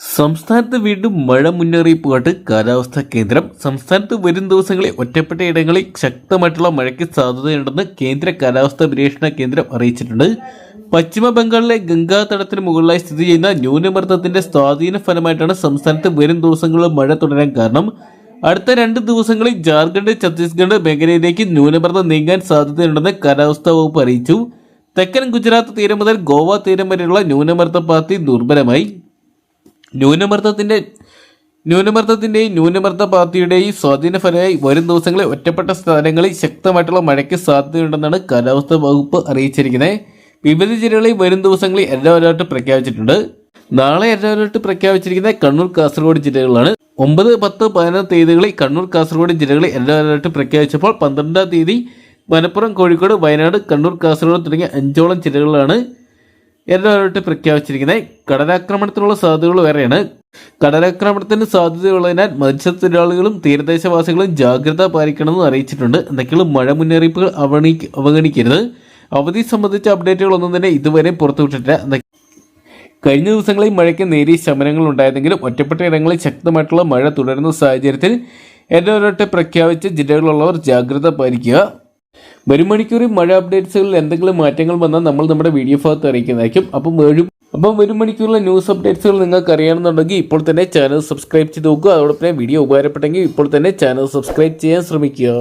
സംസ്ഥാനത്ത് വീണ്ടും മഴ മുന്നറിയിപ്പ് മുന്നറിയിപ്പുമായിട്ട് കാലാവസ്ഥാ കേന്ദ്രം സംസ്ഥാനത്ത് വരും ദിവസങ്ങളിൽ ഒറ്റപ്പെട്ട ഇടങ്ങളിൽ ശക്തമായിട്ടുള്ള മഴയ്ക്ക് സാധ്യതയുണ്ടെന്ന് കേന്ദ്ര കാലാവസ്ഥാ നിരീക്ഷണ കേന്ദ്രം അറിയിച്ചിട്ടുണ്ട്. പശ്ചിമ ബംഗാളിലെ ഗംഗാ തടത്തിന് മുകളിലായി സ്ഥിതി ചെയ്യുന്ന ന്യൂനമർദ്ദത്തിന്റെ സ്വാധീന ഫലമായിട്ടാണ് സംസ്ഥാനത്ത് വരും ദിവസങ്ങളിൽ മഴ തുടരാൻ കാരണം. അടുത്ത രണ്ട് ദിവസങ്ങളിൽ ജാർഖണ്ഡ് ഛത്തീസ്ഗഡ് മേഖലയിലേക്ക് ന്യൂനമർദ്ദം നീങ്ങാൻ സാധ്യതയുണ്ടെന്ന് കാലാവസ്ഥാ വകുപ്പ് അറിയിച്ചു. തെക്കൻ ഗുജറാത്ത് തീരം മുതൽ ഗോവ തീരം വരെയുള്ള ന്യൂനമർദ്ദ പാത്തി ദുർബലമായി. ന്യൂനമർദ്ദത്തിന്റെ ന്യൂനമർദ്ദത്തിന്റെയും ന്യൂനമർദ്ദ പാർട്ടിയുടെയും സ്വാധീനഫലമായി വരും ദിവസങ്ങളിൽ ഒറ്റപ്പെട്ട സ്ഥലങ്ങളിൽ ശക്തമായിട്ടുള്ള മഴയ്ക്ക് സാധ്യതയുണ്ടെന്നാണ് കാലാവസ്ഥാ വകുപ്പ് അറിയിച്ചിരിക്കുന്നത്. വിവിധ ജില്ലകളിൽ വരും ദിവസങ്ങളിൽ യെല്ലോ അലർട്ട് പ്രഖ്യാപിച്ചിട്ടുണ്ട്. നാളെ യെല്ലോ അലർട്ട് പ്രഖ്യാപിച്ചിരിക്കുന്ന കണ്ണൂർ കാസർഗോഡ് ജില്ലകളാണ് ഒമ്പത് പത്ത് പതിനൊന്ന് തീയതികളിൽ കണ്ണൂർ കാസർഗോഡ് ജില്ലകളിൽ യെല്ലോ അലർട്ട് പ്രഖ്യാപിച്ചപ്പോൾ പന്ത്രണ്ടാം തീയതി മലപ്പുറം കോഴിക്കോട് വയനാട് കണ്ണൂർ കാസർഗോഡ് തുടങ്ങിയ അഞ്ചോളം ജില്ലകളിലാണ് യെല്ലോ അലർട്ട് പ്രഖ്യാപിച്ചിരിക്കുന്നത് കടലാക്രമണത്തിനുള്ള സാധ്യതകൾ വേറെയാണ്. കടലാക്രമണത്തിന് സാധ്യതയുള്ളതിനാൽ മത്സ്യത്തൊഴിലാളികളും തീരദേശവാസികളും ജാഗ്രത പാലിക്കണമെന്ന് അറിയിച്ചിട്ടുണ്ട്. എന്തൊക്കെയുള്ള മഴ മുന്നറിയിപ്പുകൾ അവഗണി അവഗണിക്കരുത്. അവധി സംബന്ധിച്ച അപ്ഡേറ്റുകളൊന്നും തന്നെ ഇതുവരെ പുറത്തുവിട്ടിട്ടില്ല കഴിഞ്ഞ ദിവസങ്ങളിൽ മഴയ്ക്ക് നേരിയ ശമനങ്ങൾ ഉണ്ടായതെങ്കിലും ഒറ്റപ്പെട്ട ഇടങ്ങളിൽ ശക്തമായിട്ടുള്ള മഴ തുടരുന്ന സാഹചര്യത്തിൽ യെല്ലോ അലർട്ട് പ്രഖ്യാപിച്ച ജില്ലകളിലുള്ളവർ ജാഗ്രത പാലിക്കുക. വരും മണിക്കൂറിൽ മഴ അപ്ഡേറ്റ്സുകളിൽ എന്തെങ്കിലും മാറ്റങ്ങൾ വന്നാൽ നമ്മൾ നമ്മുടെ വീഡിയോ ഭാഗത്ത് അറിയിക്കുന്നതായിരിക്കും. അപ്പം വരും അപ്പം വരും മണിക്കൂറിലെ ന്യൂസ് അപ്ഡേറ്റ്സുകൾ നിങ്ങൾക്ക് അറിയണമെന്നുണ്ടെങ്കിൽ ഇപ്പോൾ തന്നെ ചാനൽ സബ്സ്ക്രൈബ് ചെയ്ത് നോക്കുക. അതോടൊപ്പം വീഡിയോ ഉപകാരപ്പെട്ടെങ്കിൽ ഇപ്പോൾ തന്നെ ചാനൽ സബ്സ്ക്രൈബ് ചെയ്യാൻ ശ്രമിക്കുക.